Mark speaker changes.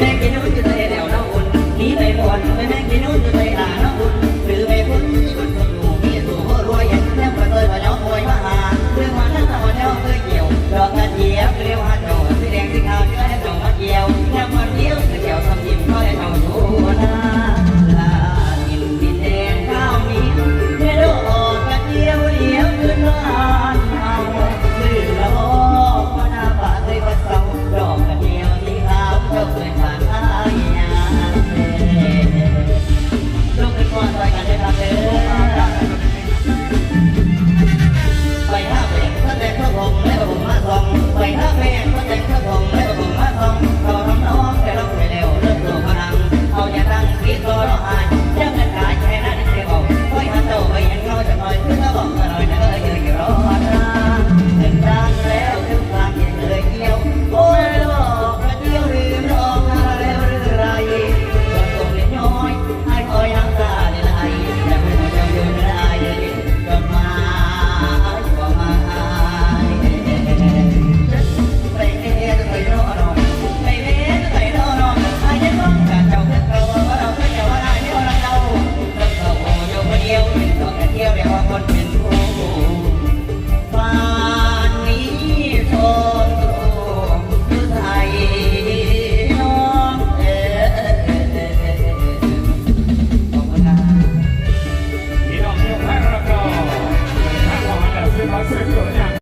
Speaker 1: แม่กินนู้นจะได้เดี่ยวน้องอุ่นหนีไปบวนแม่แม่กินนู้นจะได้หลาน้อง